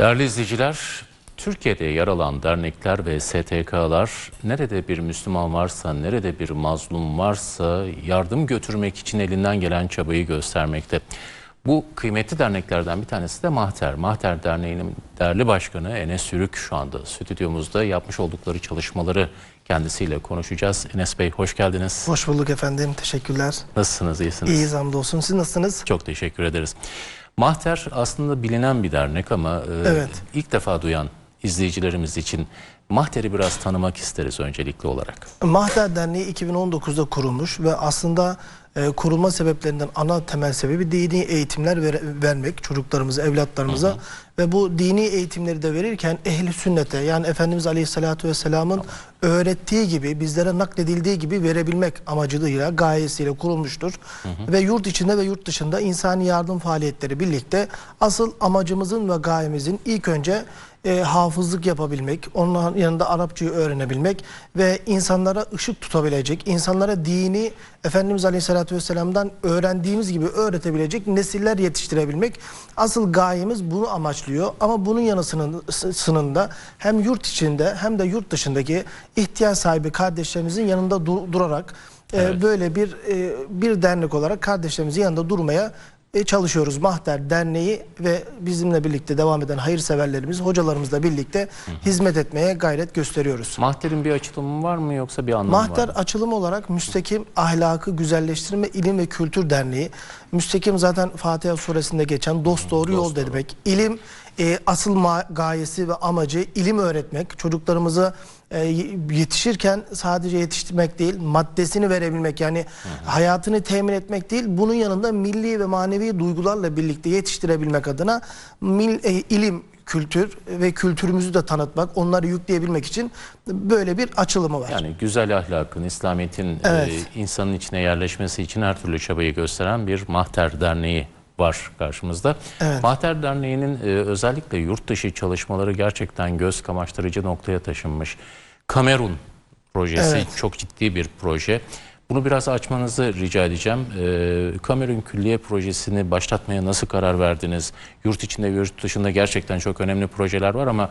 Değerli izleyiciler, Türkiye'de yer alan dernekler ve STK'lar nerede bir Müslüman varsa, nerede bir mazlum varsa yardım götürmek için elinden gelen çabayı göstermekte. Bu kıymetli derneklerden bir tanesi de Mahter. Mahter Derneği'nin değerli başkanı Enes Sürük şu anda stüdyomuzda yapmış oldukları çalışmaları kendisiyle konuşacağız. Enes Bey hoş geldiniz. Hoş bulduk efendim. Teşekkürler. Nasılsınız, iyisiniz? İyiyiz hamdolsun. Siz nasılsınız? Çok teşekkür ederiz. Mahter aslında bilinen bir dernek ama e, Evet. ilk defa duyan izleyicilerimiz için Mahter'i biraz tanımak isteriz öncelikli olarak. Mahter Derneği 2019'da kurulmuş ve aslında e, kurulma sebeplerinden ana temel sebebi dini eğitimler vere- vermek çocuklarımıza, evlatlarımıza. Ve bu dini eğitimleri de verirken ehli sünnete yani Efendimiz Aleyhisselatü Vesselam'ın öğrettiği gibi bizlere nakledildiği gibi verebilmek amacıyla gayesiyle kurulmuştur. Ve yurt içinde ve yurt dışında insani yardım faaliyetleri birlikte asıl amacımızın ve gayemizin ilk önce e, hafızlık yapabilmek, onun yanında Arapçayı öğrenebilmek ve insanlara ışık tutabilecek, insanlara dini Efendimiz Aleyhisselatü Vesselam'dan öğrendiğimiz gibi öğretebilecek nesiller yetiştirebilmek. Asıl gayemiz bunu amaçlıyor ama bunun yanı sının- sınında hem yurt içinde hem de yurt dışındaki ihtiyaç sahibi kardeşlerimizin yanında dur- durarak e, Evet. böyle bir e, bir dernek olarak kardeşlerimizin yanında durmaya e, çalışıyoruz. Mahter Derneği ve bizimle birlikte devam eden hayırseverlerimiz, hocalarımızla birlikte hizmet etmeye gayret gösteriyoruz. Mahter'in bir açılımı var mı yoksa bir anlamı var Mahter mı? açılım olarak Müstekim Ahlakı Güzelleştirme İlim ve Kültür Derneği. Müstekim zaten Fatiha suresinde geçen dost doğru yol Dost demek. İlim e, asıl gayesi ve amacı ilim öğretmek. Çocuklarımızı e, yetişirken sadece yetiştirmek değil, maddesini verebilmek yani hayatını temin etmek değil. Bunun yanında milli ve manevi duygularla birlikte yetiştirebilmek adına mil, e, ilim kültür ve kültürümüzü de tanıtmak, onları yükleyebilmek için böyle bir açılımı var. Yani güzel ahlakın, İslamiyet'in Evet. e, insanın içine yerleşmesi için her türlü çabayı gösteren bir Mahter Derneği var karşımızda. Evet. Mahter Derneği'nin e, özellikle yurt dışı çalışmaları gerçekten göz kamaştırıcı noktaya taşınmış. Kamerun projesi Evet. çok ciddi bir proje. Bunu biraz açmanızı rica edeceğim. E, Kamerun Külliye Projesi'ni başlatmaya nasıl karar verdiniz? Yurt içinde ve yurt dışında gerçekten çok önemli projeler var ama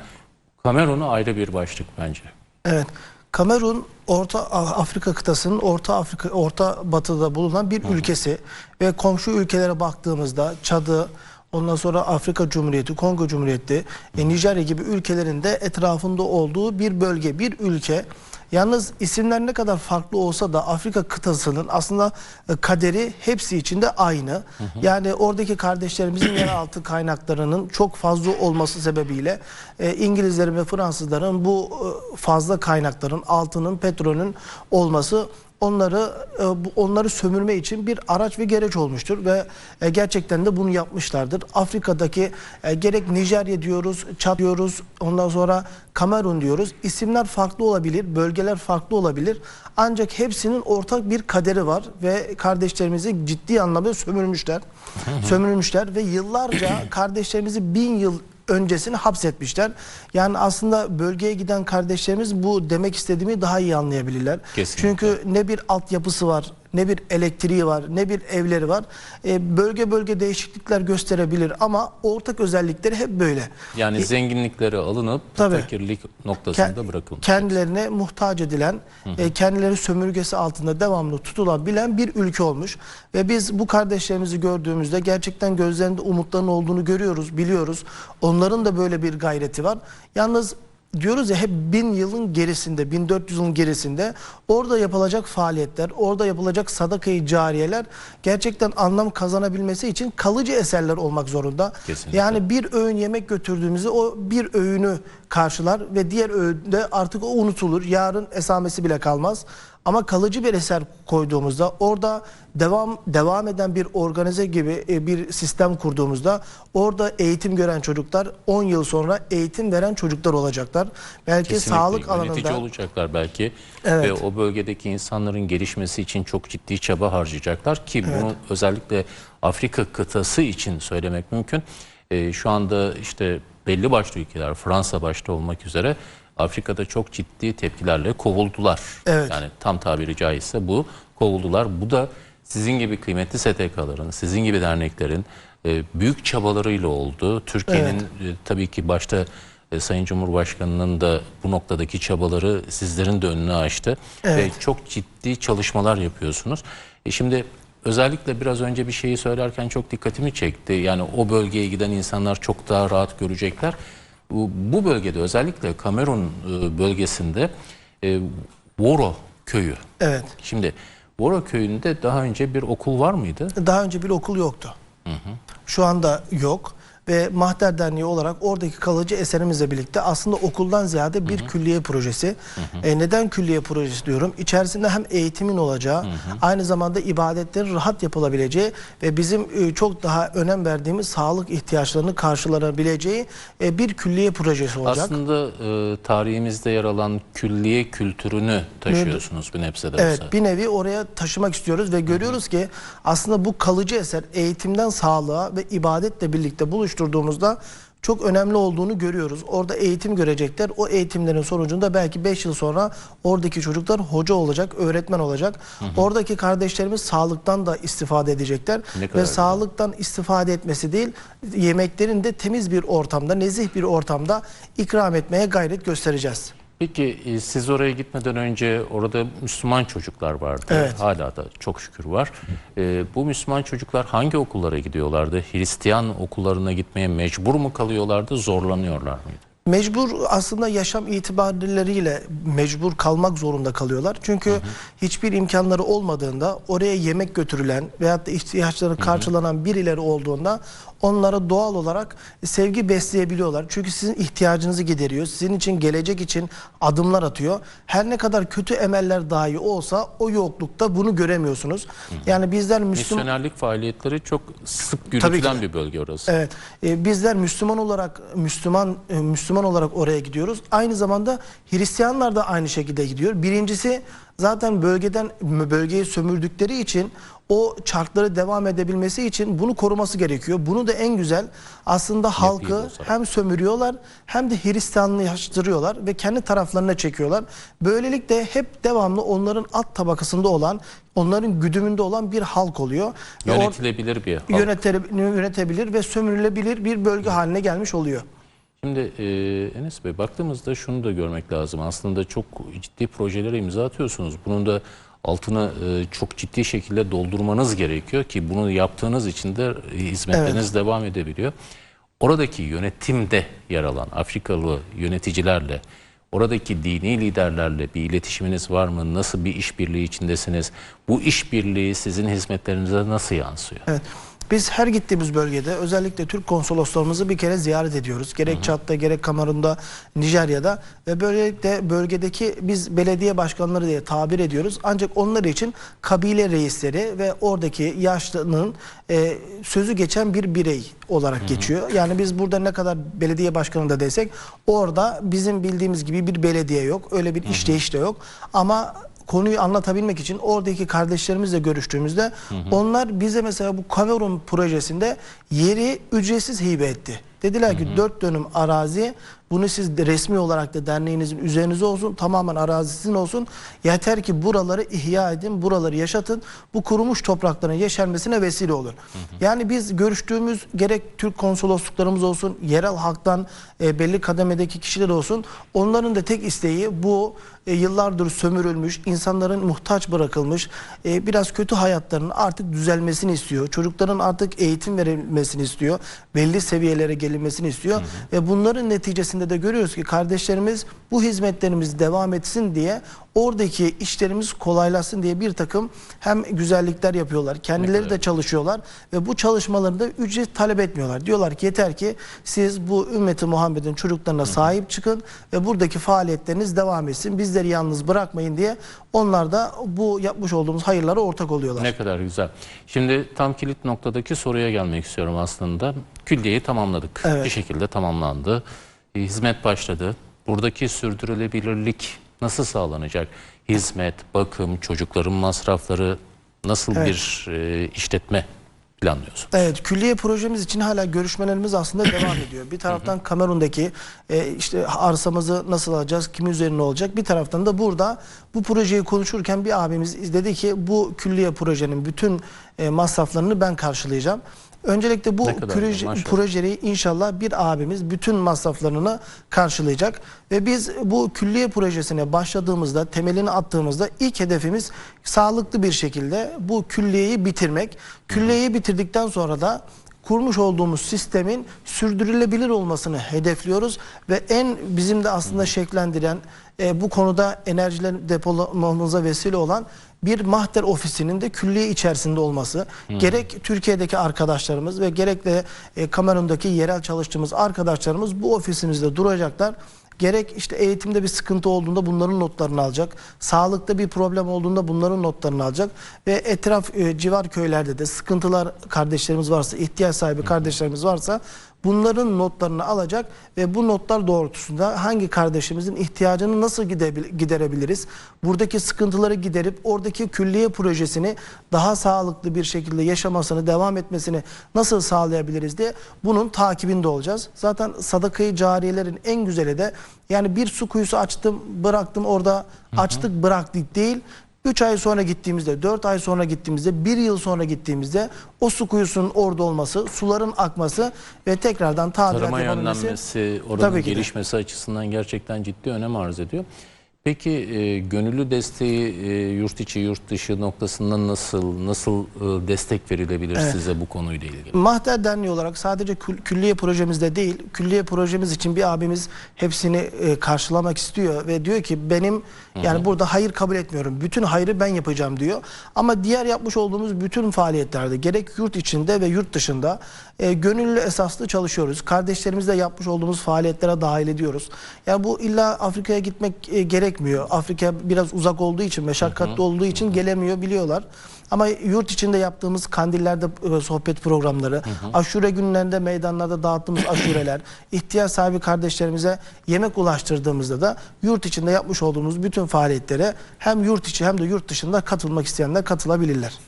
Kamerun'u ayrı bir başlık bence. Evet. Kamerun Orta Afrika kıtasının Orta Afrika Orta Batı'da bulunan bir ülkesi ve komşu ülkelere baktığımızda Çad'ı Ondan sonra Afrika Cumhuriyeti, Kongo Cumhuriyeti, e, Nijerya gibi ülkelerin de etrafında olduğu bir bölge, bir ülke. Yalnız isimler ne kadar farklı olsa da Afrika kıtasının aslında e, kaderi hepsi içinde aynı. Yani oradaki kardeşlerimizin yeraltı kaynaklarının çok fazla olması sebebiyle e, İngilizlerin ve Fransızların bu e, fazla kaynakların, altının, petrolün olması onları e, onları sömürme için bir araç ve gereç olmuştur ve e, gerçekten de bunu yapmışlardır. Afrika'daki e, gerek Nijerya diyoruz, Çad diyoruz, ondan sonra Kamerun diyoruz. İsimler farklı olabilir, bölgeler farklı olabilir. Ancak hepsinin ortak bir kaderi var ve kardeşlerimizi ciddi anlamda sömürmüşler. sömürmüşler ve yıllarca kardeşlerimizi bin yıl öncesini hapsetmişler. Yani aslında bölgeye giden kardeşlerimiz bu demek istediğimi daha iyi anlayabilirler. Kesinlikle. Çünkü ne bir altyapısı var, ne bir elektriği var, ne bir evleri var. E, bölge bölge değişiklikler gösterebilir ama ortak özellikleri hep böyle. Yani zenginlikleri alınıp E, Tabii. fakirlik noktasında Ke- bırakılmış. Kendilerine muhtaç edilen, e, kendileri sömürgesi altında devamlı tutulabilen bir ülke olmuş. Ve biz bu kardeşlerimizi gördüğümüzde gerçekten gözlerinde umutların olduğunu görüyoruz, biliyoruz. Onların da böyle bir gayreti var. Yalnız diyoruz ya hep bin yılın gerisinde, 1400 yılın gerisinde orada yapılacak faaliyetler, orada yapılacak sadakayı cariyeler gerçekten anlam kazanabilmesi için kalıcı eserler olmak zorunda. Kesinlikle. Yani bir öğün yemek götürdüğümüzde o bir öğünü karşılar ve diğer öğünde artık o unutulur. Yarın esamesi bile kalmaz. Ama kalıcı bir eser koyduğumuzda orada devam devam eden bir organize gibi e, bir sistem kurduğumuzda orada eğitim gören çocuklar 10 yıl sonra eğitim veren çocuklar olacaklar. Belki Kesinlikle sağlık yönetici alanında olacaklar belki Evet. ve o bölgedeki insanların gelişmesi için çok ciddi çaba harcayacaklar ki bunu özellikle Afrika kıtası için söylemek mümkün. Ee, şu anda işte belli başlı ülkeler Fransa başta olmak üzere Afrika'da çok ciddi tepkilerle kovuldular. Evet. Yani tam tabiri caizse bu kovuldular. Bu da sizin gibi kıymetli STK'ların, sizin gibi derneklerin e, büyük çabalarıyla oldu. Türkiye'nin e, tabii ki başta e, Sayın Cumhurbaşkanı'nın da bu noktadaki çabaları sizlerin de önünü açtı. Evet. Ve çok ciddi çalışmalar yapıyorsunuz. E şimdi özellikle biraz önce bir şeyi söylerken çok dikkatimi çekti. Yani o bölgeye giden insanlar çok daha rahat görecekler. Bu, bu bölgede özellikle Kamerun e, bölgesinde e, Woro köyü. Evet. Şimdi Woro köyünde daha önce bir okul var mıydı? Daha önce bir okul yoktu. Şu anda yok ve Mahder Derneği olarak oradaki kalıcı eserimizle birlikte aslında okuldan ziyade bir külliye projesi. E, neden külliye projesi diyorum? İçerisinde hem eğitimin olacağı, aynı zamanda ibadetlerin rahat yapılabileceği ve bizim e, çok daha önem verdiğimiz sağlık ihtiyaçlarını karşılanabileceği e, bir külliye projesi olacak. Aslında e, tarihimizde yer alan külliye kültürünü taşıyorsunuz bir nebze de Evet olsa. bir nevi oraya taşımak istiyoruz ve görüyoruz ki aslında bu kalıcı eser eğitimden sağlığa ve ibadetle birlikte buluşturduğumuzda çok önemli olduğunu görüyoruz. Orada eğitim görecekler. O eğitimlerin sonucunda belki 5 yıl sonra oradaki çocuklar hoca olacak, öğretmen olacak. Oradaki kardeşlerimiz sağlıktan da istifade edecekler. Ve güzel. sağlıktan istifade etmesi değil, yemeklerin de temiz bir ortamda, nezih bir ortamda ikram etmeye gayret göstereceğiz. Peki e, siz oraya gitmeden önce orada Müslüman çocuklar vardı. Evet. Hala da çok şükür var. E, bu Müslüman çocuklar hangi okullara gidiyorlardı? Hristiyan okullarına gitmeye mecbur mu kalıyorlardı, zorlanıyorlar mıydı? Mecbur aslında yaşam itibarleriyle mecbur kalmak zorunda kalıyorlar. Çünkü hiçbir imkanları olmadığında oraya yemek götürülen veyahut da ihtiyaçları karşılanan birileri olduğunda onlara doğal olarak sevgi besleyebiliyorlar. Çünkü sizin ihtiyacınızı gideriyor. Sizin için gelecek için adımlar atıyor. Her ne kadar kötü emeller dahi olsa o yoklukta bunu göremiyorsunuz. Yani bizler Müslüman Misyonerlik faaliyetleri çok sık yürütülen bir bölge orası. Evet. e, bizler Müslüman olarak Müslüman e, Müslüman olarak oraya gidiyoruz. Aynı zamanda Hristiyanlar da aynı şekilde gidiyor. Birincisi zaten bölgeden bölgeyi sömürdükleri için o çarkları devam edebilmesi için bunu koruması gerekiyor. Bunu da en güzel aslında halkı hem sömürüyorlar hem de Hristiyanlaştırıyorlar ve kendi taraflarına çekiyorlar. Böylelikle hep devamlı onların alt tabakasında olan, onların güdümünde olan bir halk oluyor. Yönetilebilir bir halk. yönete- yönetebilir ve sömürülebilir bir bölge haline gelmiş oluyor. Şimdi e, Enes Bey baktığımızda şunu da görmek lazım. Aslında çok ciddi projelere imza atıyorsunuz. Bunun da altını e, çok ciddi şekilde doldurmanız gerekiyor ki bunu yaptığınız için de hizmetleriniz devam edebiliyor. Oradaki yönetimde yer alan Afrikalı yöneticilerle, oradaki dini liderlerle bir iletişiminiz var mı? Nasıl bir işbirliği içindesiniz? Bu işbirliği sizin hizmetlerinize nasıl yansıyor? Evet. Biz her gittiğimiz bölgede özellikle Türk konsoloslarımızı bir kere ziyaret ediyoruz. Gerek Çad'da gerek Kamerun'da, Nijerya'da ve böylelikle bölgedeki biz belediye başkanları diye tabir ediyoruz. Ancak onlar için kabile reisleri ve oradaki yaşlının e, sözü geçen bir birey olarak geçiyor. Yani biz burada ne kadar belediye başkanı da desek orada bizim bildiğimiz gibi bir belediye yok. Öyle bir işleyiş de yok. Ama konuyu anlatabilmek için oradaki kardeşlerimizle görüştüğümüzde onlar bize mesela bu Kamerun projesinde yeri ücretsiz hibe etti. Dediler ki dört dönüm arazi bunu siz de resmi olarak da derneğinizin üzerinize olsun tamamen arazisinin olsun. Yeter ki buraları ihya edin, buraları yaşatın. Bu kurumuş toprakların yeşermesine vesile olur. Yani biz görüştüğümüz gerek Türk konsolosluklarımız olsun, yerel halktan e, belli kademedeki kişiler olsun. Onların da tek isteği bu e, yıllardır sömürülmüş, insanların muhtaç bırakılmış, e, biraz kötü hayatlarının artık düzelmesini istiyor. Çocukların artık eğitim verilmesini istiyor. Belli seviyelere gelinmesini istiyor. Ve bunların neticesinde de görüyoruz ki kardeşlerimiz bu hizmetlerimiz devam etsin diye oradaki işlerimiz kolaylaşsın diye bir takım hem güzellikler yapıyorlar. Kendileri de çalışıyorlar ve bu çalışmalarında ücret talep etmiyorlar. Diyorlar ki yeter ki siz bu ümmeti Muhammed'in çocuklarına sahip çıkın ve buradaki faaliyetleriniz devam etsin. Bizleri yalnız bırakmayın diye onlar da bu yapmış olduğumuz hayırlara ortak oluyorlar. Ne kadar güzel. Şimdi tam kilit noktadaki soruya gelmek istiyorum aslında. Külliyeyi tamamladık. Evet. Bir şekilde tamamlandı. Hizmet başladı. Buradaki sürdürülebilirlik nasıl sağlanacak? Hizmet, bakım, çocukların masrafları nasıl Evet. bir e, işletme planlıyorsunuz? Evet, külliye projemiz için hala görüşmelerimiz aslında devam ediyor. Bir taraftan Kamerun'daki e, işte arsamızı nasıl alacağız, kimin üzerine olacak. Bir taraftan da burada bu projeyi konuşurken bir abimiz dedi ki bu külliye projenin bütün e, masraflarını ben karşılayacağım. Öncelikle bu proje, projeyi inşallah bir abimiz bütün masraflarını karşılayacak. Ve biz bu külliye projesine başladığımızda temelini attığımızda ilk hedefimiz sağlıklı bir şekilde bu külliyeyi bitirmek. Külliyeyi bitirdikten sonra da kurmuş olduğumuz sistemin sürdürülebilir olmasını hedefliyoruz. Ve en bizim de aslında şeklendiren e, bu konuda enerjiler depolamamıza vesile olan bir mahter ofisinin de külliye içerisinde olması gerek Türkiye'deki arkadaşlarımız ve gerek de e, Kamerun'daki yerel çalıştığımız arkadaşlarımız bu ofisimizde duracaklar. Gerek işte eğitimde bir sıkıntı olduğunda bunların notlarını alacak. Sağlıkta bir problem olduğunda bunların notlarını alacak. Ve etraf e, civar köylerde de sıkıntılar kardeşlerimiz varsa, ihtiyaç sahibi kardeşlerimiz varsa bunların notlarını alacak ve bu notlar doğrultusunda hangi kardeşimizin ihtiyacını nasıl giderebiliriz? Buradaki sıkıntıları giderip oradaki külliye projesini daha sağlıklı bir şekilde yaşamasını, devam etmesini nasıl sağlayabiliriz diye bunun takibinde olacağız. Zaten sadakayı cariyelerin en güzeli de yani bir su kuyusu açtım, bıraktım orada açtık bıraktık değil. 3 ay sonra gittiğimizde, 4 ay sonra gittiğimizde, 1 yıl sonra gittiğimizde o su kuyusunun orada olması, suların akması ve tekrardan tadilat Tarıma yapabilmesi. yönlenmesi, oranın gelişmesi açısından gerçekten ciddi önem arz ediyor. Peki e, gönüllü desteği e, yurt içi yurt dışı noktasında nasıl nasıl e, destek verilebilir size bu konuyla ilgili? Mahter Derneği olarak sadece kül- külliye projemizde değil, külliye projemiz için bir abimiz hepsini e, karşılamak istiyor ve diyor ki benim yani burada hayır kabul etmiyorum. Bütün hayrı ben yapacağım diyor. Ama diğer yapmış olduğumuz bütün faaliyetlerde gerek yurt içinde ve yurt dışında e, gönüllü esaslı çalışıyoruz. Kardeşlerimizle yapmış olduğumuz faaliyetlere dahil ediyoruz. Yani bu illa Afrika'ya gitmek e, gerekmiyor. Afrika biraz uzak olduğu için, meşakkatli olduğu için gelemiyor biliyorlar. Ama yurt içinde yaptığımız kandillerde e, sohbet programları, aşure günlerinde meydanlarda dağıttığımız aşureler, ihtiyaç sahibi kardeşlerimize yemek ulaştırdığımızda da yurt içinde yapmış olduğumuz bütün faaliyetlere hem yurt içi hem de yurt dışında katılmak isteyenler katılabilirler.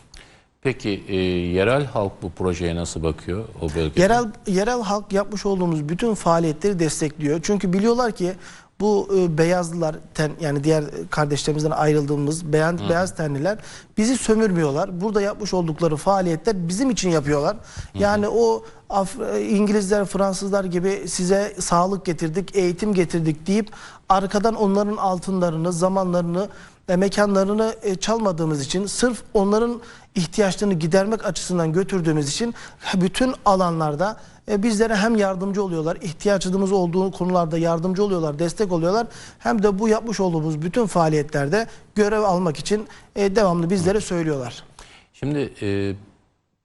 Peki e, yerel halk bu projeye nasıl bakıyor o bölgede? Yerel yerel halk yapmış olduğumuz bütün faaliyetleri destekliyor. Çünkü biliyorlar ki bu e, beyazlılar ten, yani diğer kardeşlerimizden ayrıldığımız beyaz, beyaz tenliler bizi sömürmüyorlar. Burada yapmış oldukları faaliyetler bizim için yapıyorlar. Yani o Af- İngilizler, Fransızlar gibi size sağlık getirdik, eğitim getirdik deyip arkadan onların altınlarını, zamanlarını mekanlarını e, çalmadığımız için sırf onların ihtiyaçlarını gidermek açısından götürdüğümüz için bütün alanlarda e, bizlere hem yardımcı oluyorlar, ihtiyacımız olduğu konularda yardımcı oluyorlar, destek oluyorlar. Hem de bu yapmış olduğumuz bütün faaliyetlerde görev almak için e, devamlı bizlere söylüyorlar. Şimdi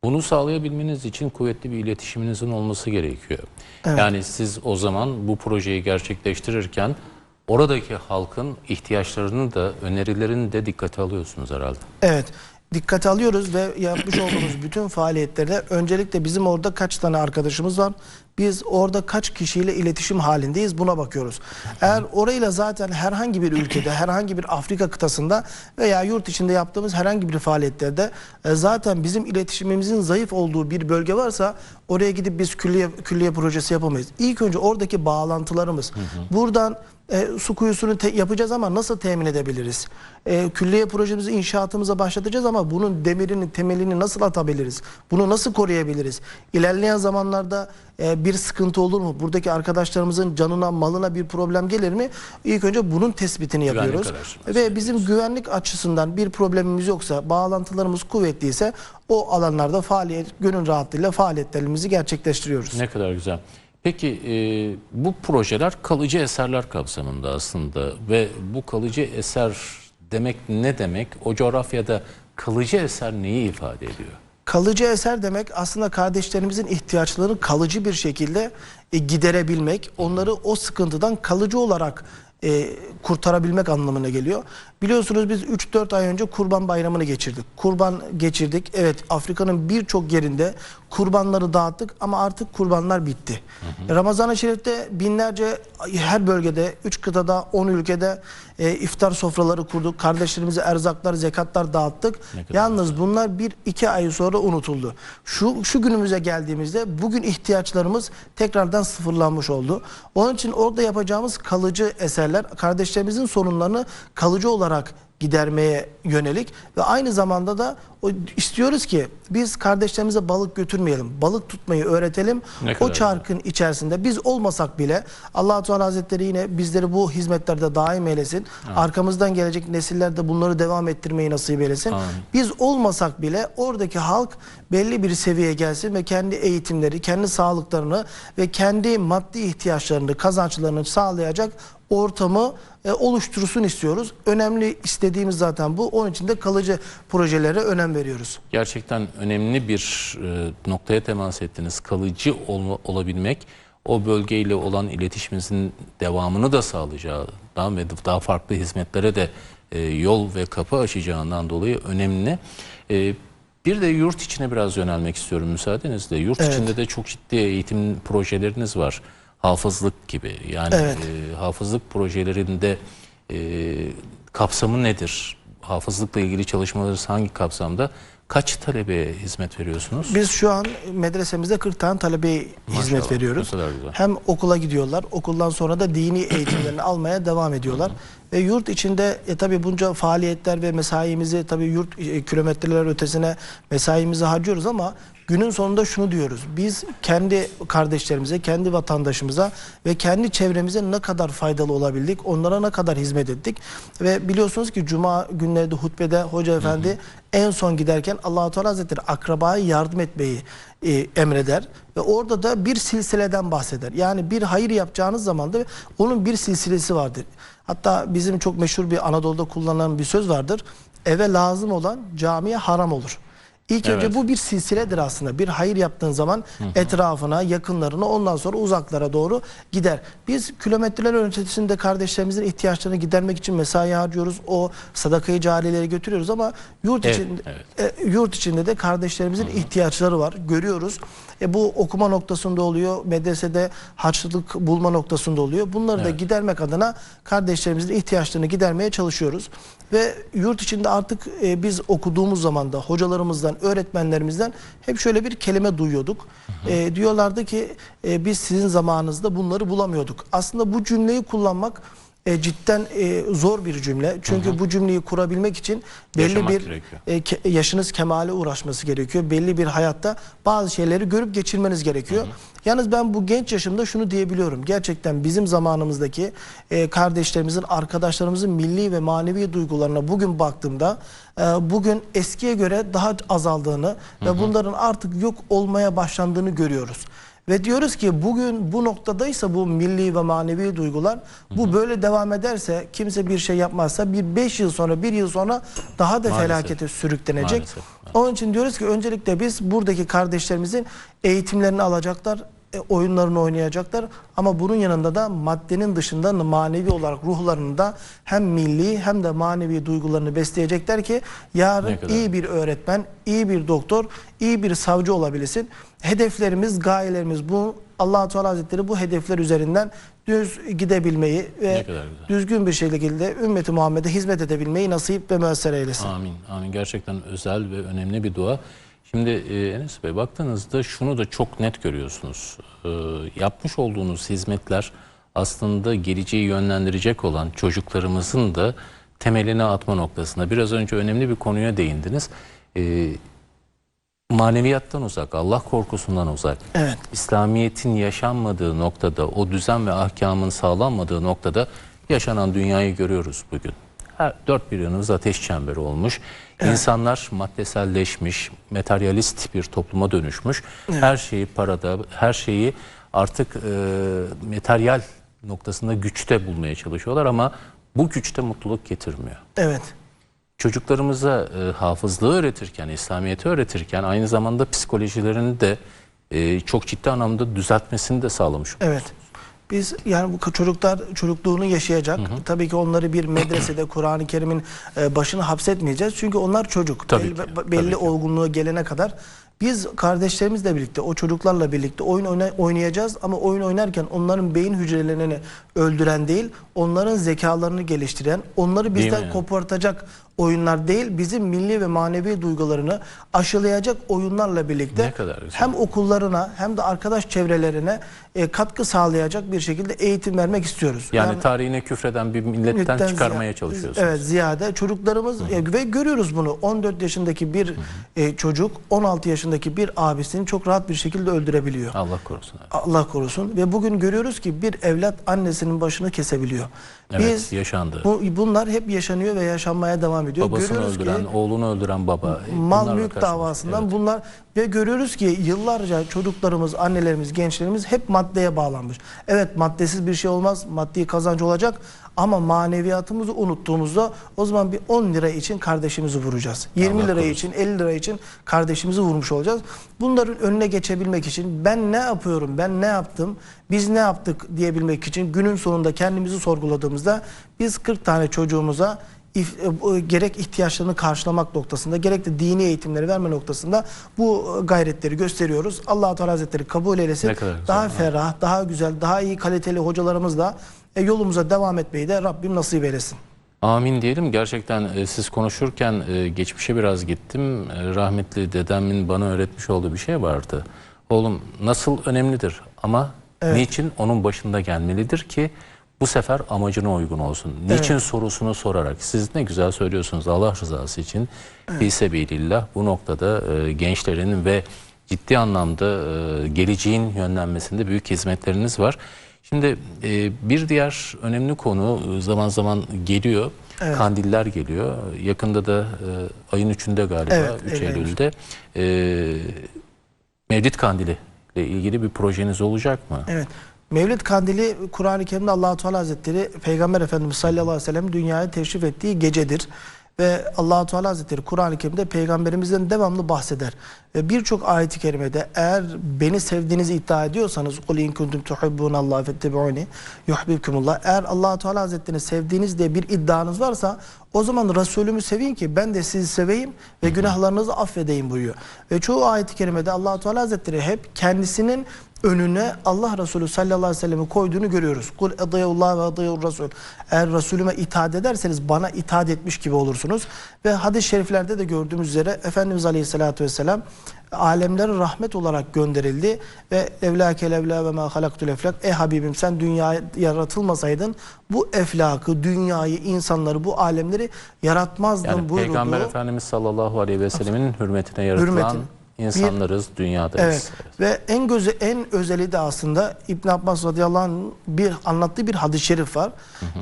bunu sağlayabilmeniz için kuvvetli bir iletişiminizin olması gerekiyor. Yani siz o zaman bu projeyi gerçekleştirirken oradaki halkın ihtiyaçlarını da önerilerini de dikkate alıyorsunuz herhalde. Evet. Dikkate alıyoruz ve yapmış olduğumuz bütün faaliyetlerde öncelikle bizim orada kaç tane arkadaşımız var? Biz orada kaç kişiyle iletişim halindeyiz buna bakıyoruz. Eğer orayla zaten herhangi bir ülkede, herhangi bir Afrika kıtasında veya yurt içinde yaptığımız herhangi bir faaliyetlerde e, zaten bizim iletişimimizin zayıf olduğu bir bölge varsa oraya gidip biz külliye, külliye projesi yapamayız. İlk önce oradaki bağlantılarımız. Buradan e, su kuyusunu yapacağız ama nasıl temin edebiliriz? E, külliye projemizi inşaatımıza başlatacağız ama bunun demirini, temelini nasıl atabiliriz? Bunu nasıl koruyabiliriz? İlerleyen zamanlarda e, bir sıkıntı olur mu? Buradaki arkadaşlarımızın canına, malına bir problem gelir mi? İlk önce bunun tespitini Güvenlik yapıyoruz. Ve bizim güvenlik açısından bir problemimiz yoksa, bağlantılarımız kuvvetliyse o alanlarda faaliyet, gönül rahatlığıyla faaliyetlerimizi gerçekleştiriyoruz. Ne kadar güzel. Peki e, bu projeler kalıcı eserler kapsamında aslında ve bu kalıcı eser demek ne demek? O coğrafyada kalıcı eser neyi ifade ediyor? Kalıcı eser demek aslında kardeşlerimizin ihtiyaçlarını kalıcı bir şekilde e, giderebilmek, onları o sıkıntıdan kalıcı olarak e, kurtarabilmek anlamına geliyor. Biliyorsunuz biz 3-4 ay önce Kurban Bayramı'nı geçirdik. Kurban geçirdik. Evet Afrika'nın birçok yerinde kurbanları dağıttık ama artık kurbanlar bitti. Ramazan-ı Şerif'te binlerce her bölgede 3 kıtada 10 ülkede e, iftar sofraları kurduk. Kardeşlerimize erzaklar, zekatlar dağıttık. Yalnız bunlar bir iki ay sonra unutuldu. Şu, şu günümüze geldiğimizde bugün ihtiyaçlarımız tekrardan sıfırlanmış oldu. Onun için orada yapacağımız kalıcı eserler kardeşlerimizin sorunlarını kalıcı olarak gidermeye yönelik ve aynı zamanda da o, istiyoruz ki biz kardeşlerimize balık götürmeyelim. Balık tutmayı öğretelim. Ne o çarkın içerisinde biz olmasak bile allah Teala Hazretleri yine bizleri bu hizmetlerde daim eylesin. Arkamızdan gelecek nesiller de bunları devam ettirmeyi nasip eylesin. Amin. Biz olmasak bile oradaki halk belli bir seviyeye gelsin ve kendi eğitimleri, kendi sağlıklarını ve kendi maddi ihtiyaçlarını, kazançlarını sağlayacak ortamı e, oluştursun istiyoruz. Önemli istediğimiz zaten bu. Onun için de kalıcı projelere önem veriyoruz. Gerçekten önemli bir e, noktaya temas ettiniz. Kalıcı olma- olabilmek o bölgeyle olan iletişimimizin devamını da sağlayacağından ve daha farklı hizmetlere de e, yol ve kapı açacağından dolayı önemli. E, bir de yurt içine biraz yönelmek istiyorum müsaadenizle. Yurt Evet. içinde de çok ciddi eğitim projeleriniz var. Hafızlık gibi. Yani Evet. e, hafızlık projelerinde e, kapsamı nedir? Hafızlıkla ilgili çalışmalarınız hangi kapsamda? Kaç talebeye hizmet veriyorsunuz? Biz şu an medresemizde 40 tane talebeye hizmet Maşallah, veriyoruz. kadar güzel. Hem okula gidiyorlar, okuldan sonra da dini eğitimlerini almaya devam ediyorlar. Ve yurt içinde e, tabii bunca faaliyetler ve mesaimizi tabii yurt e, kilometreler ötesine mesaimizi harcıyoruz ama günün sonunda şunu diyoruz. Biz kendi kardeşlerimize, kendi vatandaşımıza ve kendi çevremize ne kadar faydalı olabildik, onlara ne kadar hizmet ettik. Ve biliyorsunuz ki cuma günleri hutbede hoca efendi en son giderken Allahu Teala Hazretleri akrabaya yardım etmeyi e, emreder ve orada da bir silsileden bahseder. Yani bir hayır yapacağınız zaman da onun bir silsilesi vardır. Hatta bizim çok meşhur bir Anadolu'da kullanılan bir söz vardır. Eve lazım olan camiye haram olur. İlk Evet. önce bu bir silsiledir aslında. Bir hayır yaptığın zaman etrafına, yakınlarına, ondan sonra uzaklara doğru gider. Biz kilometreler ötesinde kardeşlerimizin ihtiyaçlarını gidermek için mesai harcıyoruz. O sadakayı cariyeleri götürüyoruz ama yurt Evet, içinde evet. e, yurt içinde de kardeşlerimizin ihtiyaçları var. Görüyoruz. E, bu okuma noktasında oluyor. Medresede harçlık bulma noktasında oluyor. Bunları da Evet. gidermek adına kardeşlerimizin ihtiyaçlarını gidermeye çalışıyoruz. Ve yurt içinde artık e, biz okuduğumuz zaman da hocalarımızdan, öğretmenlerimizden hep şöyle bir kelime duyuyorduk. E, diyorlardı ki e, biz sizin zamanınızda bunları bulamıyorduk. Aslında bu cümleyi kullanmak e, cidden e, zor bir cümle. Çünkü bu cümleyi kurabilmek için belli Yaşamak bir gerekiyor. e, ke- yaşınız kemale uğraşması gerekiyor. Belli bir hayatta bazı şeyleri görüp geçirmeniz gerekiyor. Yalnız ben bu genç yaşımda şunu diyebiliyorum. Gerçekten bizim zamanımızdaki e, kardeşlerimizin, arkadaşlarımızın milli ve manevi duygularına bugün baktığımda e, bugün eskiye göre daha azaldığını ve bunların artık yok olmaya başlandığını görüyoruz. Ve diyoruz ki bugün bu noktadaysa bu milli ve manevi duygular bu böyle devam ederse kimse bir şey yapmazsa bir 5 yıl sonra bir yıl sonra daha da Maalesef. felakete sürüklenecek. Maalesef. Onun için diyoruz ki öncelikle biz buradaki kardeşlerimizin eğitimlerini alacaklar, e, oyunlarını oynayacaklar ama bunun yanında da maddenin dışında manevi olarak ruhlarını da hem milli hem de manevi duygularını besleyecekler ki yarın iyi bir öğretmen, iyi bir doktor, iyi bir savcı olabilsin. Hedeflerimiz, gayelerimiz bu. Allah Teala Hazretleri bu hedefler üzerinden düz gidebilmeyi ve düzgün bir şekilde ümmeti Muhammed'e hizmet edebilmeyi nasip ve müessere eylesin. Amin. Amin. Gerçekten özel ve önemli bir dua. Şimdi e, Enes Bey baktığınızda şunu da çok net görüyorsunuz. E, yapmış olduğunuz hizmetler aslında geleceği yönlendirecek olan çocuklarımızın da temelini atma noktasında. Biraz önce önemli bir konuya değindiniz. E, maneviyattan uzak, Allah korkusundan uzak. Evet. İslamiyet'in yaşanmadığı noktada, o düzen ve ahkamın sağlanmadığı noktada yaşanan dünyayı görüyoruz bugün. Her, dört bir yanımız ateş çemberi olmuş. İnsanlar maddeselleşmiş, materyalist bir topluma dönüşmüş. Her şeyi parada, her şeyi artık e, materyal noktasında güçte bulmaya çalışıyorlar ama bu güçte mutluluk getirmiyor Evet. çocuklarımıza e, hafızlığı öğretirken, İslamiyet'i öğretirken aynı zamanda psikolojilerini de e, çok ciddi anlamda düzeltmesini de sağlamış. Evet. Biz yani bu çocuklar çocukluğunu yaşayacak. Tabii ki onları bir medresede Kur'an-ı Kerim'in e, başına hapsetmeyeceğiz. Çünkü onlar çocuk. Tabii Belli, ki, be- tabii belli ki. olgunluğa gelene kadar biz kardeşlerimizle birlikte, o çocuklarla birlikte oyun oyna- oynayacağız ama oyun oynarken onların beyin hücrelerini öldüren değil, onların zekalarını geliştiren, onları bizden kopartacak oyunlar değil, bizim milli ve manevi duygularını aşılayacak oyunlarla birlikte hem okullarına hem de arkadaş çevrelerine e, katkı sağlayacak bir şekilde eğitim vermek istiyoruz. Yani, tarihine küfreden bir milletten milletten çıkarmaya ziya- çalışıyorsunuz. Evet ziyade çocuklarımız e, ve görüyoruz bunu 14 yaşındaki bir e, çocuk 16 yaşındaki bir abisini çok rahat bir şekilde öldürebiliyor. Allah korusun. Allah korusun ve bugün görüyoruz ki bir evlat annesinin başını kesebiliyor. Evet, yaşandı. bu, bunlar hep yaşanıyor ve yaşanmaya devam ediyor. Babasını görüyoruz öldüren, ki oğlunu öldüren baba. mal bunlarla mülk davasından Evet. bunlar ve görüyoruz ki yıllarca çocuklarımız, annelerimiz, gençlerimiz hep maddeye bağlanmış. Evet maddesiz bir şey olmaz, maddi kazanç olacak ama maneviyatımızı unuttuğumuzda o zaman bir 10 lira için kardeşimizi vuracağız. 20 Allah lira korusun. için, 50 lira için kardeşimizi vurmuş olacağız. Bunların önüne geçebilmek için ben ne yapıyorum, ben ne yaptım, biz ne yaptık diyebilmek için günün sonunda kendimizi sorguladığımızda biz 40 tane çocuğumuza if- e, bu- gerek ihtiyaçlarını karşılamak noktasında gerek de dini eğitimleri verme noktasında bu e, gayretleri gösteriyoruz. Allah Teala Hazretleri kabul eylesin. Güzel. Daha ferah, daha güzel, daha iyi kaliteli hocalarımızla e, yolumuza devam etmeyi de Rabbim nasip eylesin. Amin diyelim. Gerçekten e, siz konuşurken e, geçmişe biraz gittim. E, rahmetli dedemin bana öğretmiş olduğu bir şey vardı. Oğlum nasıl önemlidir ama niçin onun başında gelmelidir ki bu sefer amacına uygun olsun. Niçin sorusunu sorarak siz ne güzel söylüyorsunuz Allah rızası için. Evet. Fisebilillah bu noktada e, gençlerin ve ciddi anlamda e, geleceğin yönlenmesinde büyük hizmetleriniz var. Şimdi e, bir diğer önemli konu e, zaman zaman geliyor. Evet. Kandiller geliyor. Yakında da e, ayın 3'ünde galiba Evet, 3 evet. Eylül'de e, Mevlid Kandili ile ilgili bir projeniz olacak mı? Evet. Mevlid Kandili Kur'an-ı Kerim'de Allahu Teala Hazretleri Peygamber Efendimiz sallallahu aleyhi ve sellem dünyaya teşrif ettiği gecedir. Ve Allahu Teala Hazretleri Kur'an-ı Kerim'de peygamberimizden devamlı bahseder. Ve birçok ayet-i kerimede eğer beni sevdiğinizi iddia ediyorsanız kul in kuntum tuhibbunallaha fettebi'uni yuhibbukumullah. Eğer Allahu Teala Hazretlerini sevdiğiniz diye bir iddianız varsa o zaman Resulümü seveyim ki ben de sizi seveyim ve günahlarınızı affedeyim buyuruyor. Ve çoğu ayet-i kerimede Allahu Teala Hazretleri hep kendisinin önüne Allah Resulü sallallahu aleyhi ve sellem'i koyduğunu görüyoruz. Kul edayullah ve adayur Resul. Eğer Resulüme itaat ederseniz bana itaat etmiş gibi olursunuz. Ve hadis-i şeriflerde de gördüğümüz üzere Efendimiz aleyhissalatü vesselam alemlere rahmet olarak gönderildi ve evlâkel evlâ ve mâ halaktul eflak ey Habibim sen dünyaya yaratılmasaydın bu eflakı, dünyayı, insanları, bu alemleri yaratmazdın Yani buyurdu. Peygamber Efendimiz sallallahu aleyhi ve sellemin hürmetine yaratılan Hürmetin. İnsanlarız, dünyadayız. Evet. Ve en gözü en özeli de aslında İbn Abbas radıyallahu anh'ın bir anlattığı bir hadis-i şerif var.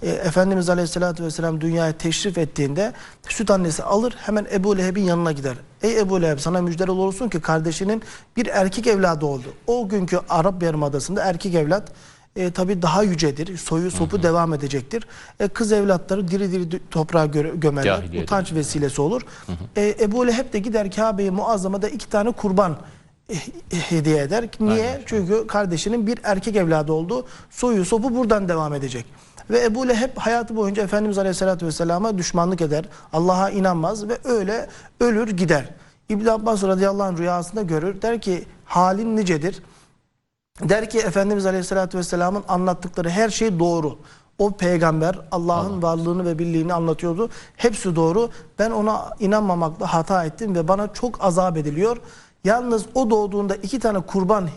E, Efendimiz aleyhissalatü vesselam dünyaya teşrif ettiğinde süt annesi alır hemen Ebu Leheb'in yanına gider. Ey Ebu Leheb sana müjdeler olsun ki kardeşinin bir erkek evladı oldu. O günkü Arap Yarımadası'nda erkek evlat e, tabi daha yücedir. Soyu sopu devam edecektir. E, kız evlatları diri diri toprağa gö- gömerler. Cahiliye Utanç vesilesi olur. E, Ebu Leheb de gider Kabe'yi Muazzama'da iki tane kurban hediye eder. Niye? Çünkü kardeşinin bir erkek evladı oldu. Soyu sopu buradan devam edecek. Ve Ebu Leheb hayatı boyunca Efendimiz Aleyhisselatü Vesselam'a düşmanlık eder. Allah'a inanmaz ve öyle ölür gider. İbn Abbas radıyallahu anh rüyasında görür. Der ki halin nicedir? Der ki Efendimiz Aleyhisselatü Vesselam'ın anlattıkları her şey doğru. O peygamber Allah'ın varlığını ve birliğini anlatıyordu. Hepsi doğru. Ben ona inanmamakla hata ettim ve bana çok azap ediliyor. Yalnız o doğduğunda iki tane kurban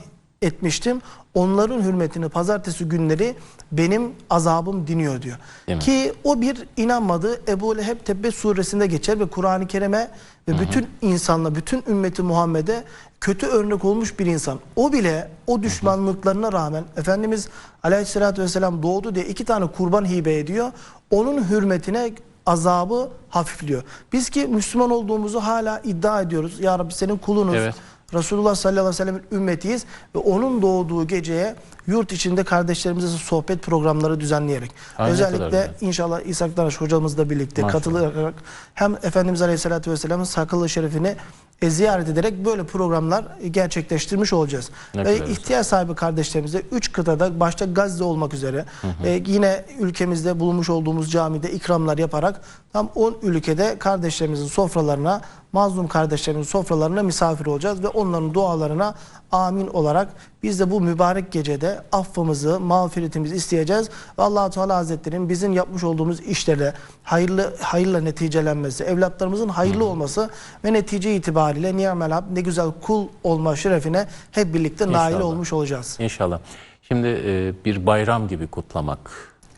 etmiştim. Onların hürmetini pazartesi günleri benim azabım diniyor diyor. Ki o bir inanmadı. Ebu Leheb Tebbe suresinde geçer ve Kur'an-ı Kerim'e ve bütün insanla, bütün ümmeti Muhammed'e kötü örnek olmuş bir insan. O bile o düşmanlıklarına rağmen Efendimiz Aleyhisselatü Vesselam doğdu diye iki tane kurban hibe ediyor. Onun hürmetine azabı hafifliyor. Biz ki Müslüman olduğumuzu hala iddia ediyoruz. Ya Rabbi senin kulunuz. Evet. Resulullah sallallahu aleyhi ve sellem'in ümmetiyiz ve onun doğduğu geceye yurt içinde kardeşlerimizle sohbet programları düzenleyerek Ay, ne kadar özellikle. İnşallah İshak Daraş hocamızla birlikte Maşallah. katılarak hem Efendimiz Aleyhisselatü Vesselam'ın sakalı şerifini e, ziyaret ederek böyle programlar gerçekleştirmiş olacağız. Ne Ve ihtiyaç sahibi kardeşlerimize 3 kıtada başta Gazze olmak üzere e, yine ülkemizde bulunmuş olduğumuz camide ikramlar yaparak tam 10 ülkede kardeşlerimizin sofralarına mazlum kardeşlerimizin sofralarına misafir olacağız ve onların dualarına amin olarak biz de bu mübarek gecede affımızı, mağfiretimizi isteyeceğiz. Ve allah Teala Hazretleri'nin bizim yapmış olduğumuz işlere hayırlı hayırla neticelenmesi, evlatlarımızın hayırlı olması ve netice itibariyle ni'mel abd, ne güzel kul olma şerefine hep birlikte nail İnşallah. olmuş olacağız. İnşallah. Şimdi e, bir bayram gibi kutlamak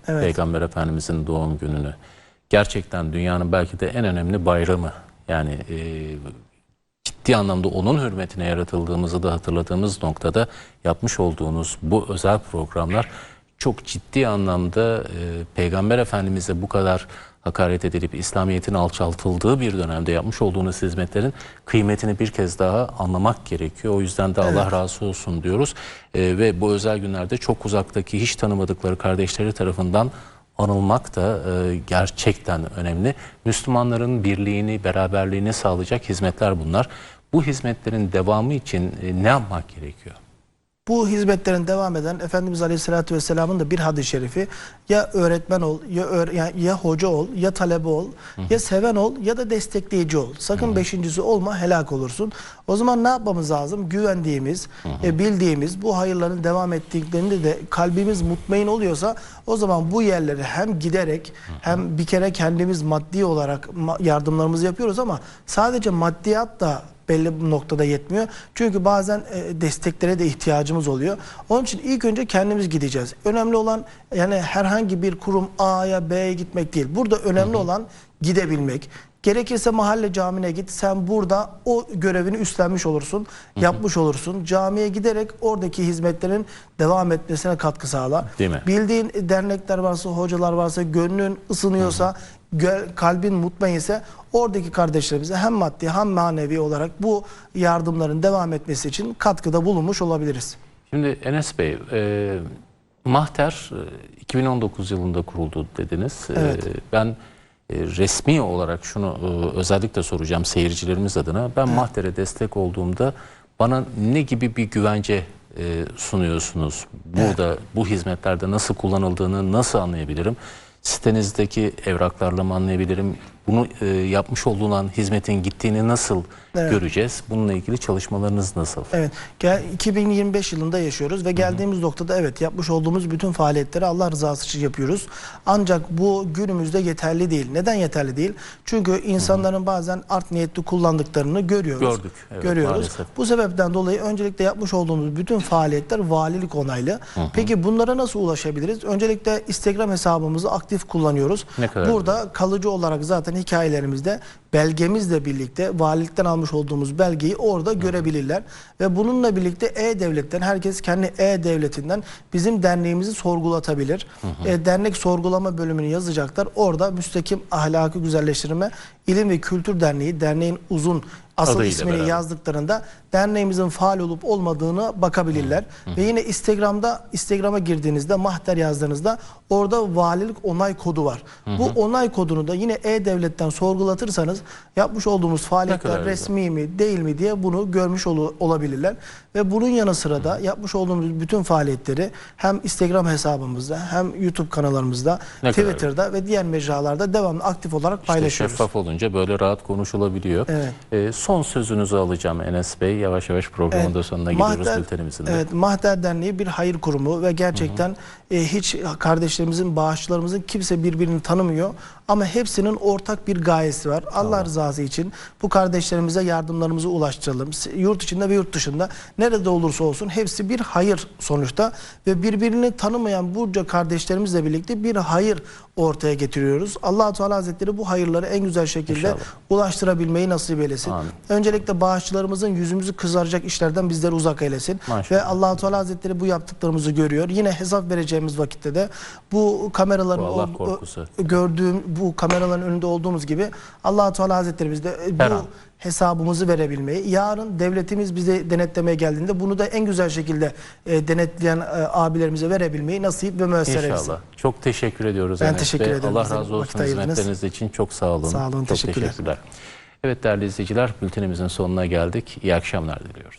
Evet. Peygamber Efendimizin doğum gününü. Gerçekten dünyanın belki de en önemli bayramı. Yani e, ciddi anlamda onun hürmetine yaratıldığımızı da hatırladığımız noktada yapmış olduğunuz bu özel programlar çok ciddi anlamda e, Peygamber Efendimiz'e bu kadar hakaret edilip İslamiyet'in alçaltıldığı bir dönemde yapmış olduğunuz hizmetlerin kıymetini bir kez daha anlamak gerekiyor. O yüzden de Allah razı olsun diyoruz. E, ve bu özel günlerde çok uzaktaki hiç tanımadıkları kardeşleri tarafından anılmak da e, gerçekten önemli. Müslümanların birliğini, beraberliğini sağlayacak hizmetler bunlar. Bu hizmetlerin devamı için e, ne yapmak gerekiyor? Bu hizmetlerin devam eden Efendimiz Aleyhisselatü Vesselam'ın da bir hadis-i şerifi ya öğretmen ol, ya, öğ- ya, ya hoca ol, ya talebe ol, ya seven ol ya da destekleyici ol. Sakın beşincisi olma helak olursun. O zaman ne yapmamız lazım? Güvendiğimiz, e, bildiğimiz bu hayırların devam ettiklerinde de kalbimiz mutmain oluyorsa o zaman bu yerleri hem giderek hem bir kere kendimiz maddi olarak yardımlarımızı yapıyoruz ama sadece maddiyat da belli bir noktada yetmiyor. Çünkü bazen e, desteklere de ihtiyacımız oluyor. Onun için ilk önce kendimiz gideceğiz. Önemli olan yani herhangi bir kurum A'ya B'ye gitmek değil. Burada önemli olan gidebilmek. Gerekirse mahalle camine git. Sen burada o görevini üstlenmiş olursun, yapmış olursun. Camiye giderek oradaki hizmetlerin devam etmesine katkı sağla. Değil mi? Bildiğin dernekler varsa, hocalar varsa, gönlün ısınıyorsa, kalbin mutmainse oradaki kardeşlerimize hem maddi hem manevi olarak bu yardımların devam etmesi için katkıda bulunmuş olabiliriz. Şimdi Enes Bey, e, Mahter e, 2019 yılında kuruldu dediniz. E, Evet. ben e, resmi olarak şunu e, özellikle soracağım seyircilerimiz adına. Ben Mahter'e destek olduğumda bana ne gibi bir güvence e, sunuyorsunuz? Burada bu hizmetlerde nasıl kullanıldığını nasıl anlayabilirim? Sitenizdeki evraklarla mı anlayabilirim? Bunu e, yapmış olunan hizmetin gittiğini nasıl Evet. göreceğiz? Bununla ilgili çalışmalarınız nasıl? Evet. Gel 2025 yılında yaşıyoruz ve geldiğimiz noktada evet yapmış olduğumuz bütün faaliyetleri Allah rızası için yapıyoruz. Ancak bu günümüzde yeterli değil. Neden yeterli değil? Çünkü insanların bazen art niyetli kullandıklarını görüyoruz. Gördük, evet, görüyoruz. maalesef. Bu sebepten dolayı öncelikle yapmış olduğumuz bütün faaliyetler valilik onaylı. Peki bunlara nasıl ulaşabiliriz? Öncelikle Instagram hesabımızı aktif kullanıyoruz. Ne kadar Burada kalıcı olarak zaten hikayelerimizde belgemizle birlikte valilikten almış olduğumuz belgeyi orada görebilirler. Ve bununla birlikte E-Devlet'ten herkes kendi E-Devletinden bizim derneğimizi sorgulatabilir. E, dernek sorgulama bölümünü yazacaklar. Orada Müstekim Ahlakı Güzelleştirme İlim ve Kültür Derneği derneğin uzun asıl Adıyla ismini beraber. yazdıklarında derneğimizin faal olup olmadığını bakabilirler. Ve yine Instagram'da Instagram'a girdiğinizde mahter yazdığınızda orada valilik onay kodu var. Bu onay kodunu da yine E-Devlet'ten sorgulatırsanız yapmış olduğumuz faaliyetler resmi mi değil mi diye bunu görmüş olu- olabilirler. Ve bunun yanı sıra da yapmış olduğumuz bütün faaliyetleri hem Instagram hesabımızda hem YouTube kanallarımızda, Ne Twitter'da ve diğer mecralarda devamlı aktif olarak İşte paylaşıyoruz. şeffaf olunca böyle rahat konuşulabiliyor. Evet. Ee, son sözünüzü alacağım Enes Bey. Yavaş yavaş programın da sonuna gidiyoruz bültenimizin de. Evet, Mahter Derneği bir hayır kurumu ve gerçekten e, hiç kardeşlerimizin, bağışçılarımızın kimse birbirini tanımıyor. Ama hepsinin ortak bir gayesi var. Allah rızası için bu kardeşlerimize yardımlarımızı ulaştıralım. Yurt içinde ve yurt dışında nerede olursa olsun hepsi bir hayır sonuçta ve birbirini tanımayan burca kardeşlerimizle birlikte bir hayır ortaya getiriyoruz. Allah Teala Hazretleri bu hayırları en güzel şekilde İnşallah. ulaştırabilmeyi nasip eylesin. Amin. Öncelikle bağışçılarımızın yüzümüzü kızaracak işlerden bizleri uzak eylesin. Maşallah. Ve allah Teala Hazretleri bu yaptıklarımızı görüyor. Yine hesap vereceğimiz vakitte de bu kameraların Bu o- o- gördüğüm bu kameraların önünde olduğumuz gibi Allah Teala Hazretleri biz de e, Her bu an. hesabımızı verebilmeyi, yarın devletimiz bize denetlemeye geldiğinde bunu da en güzel şekilde e, denetleyen e, abilerimize verebilmeyi nasip ve müessere etsin. İnşallah. Çok teşekkür ediyoruz Ben Enes teşekkür Bey. ederim. Allah Bize razı vakit olsun ayırdınız. hizmetleriniz için. Çok sağ olun. Sağ olun, Çok teşekkürler. teşekkürler. Evet değerli izleyiciler, bültenimizin sonuna geldik. İyi akşamlar diliyoruz.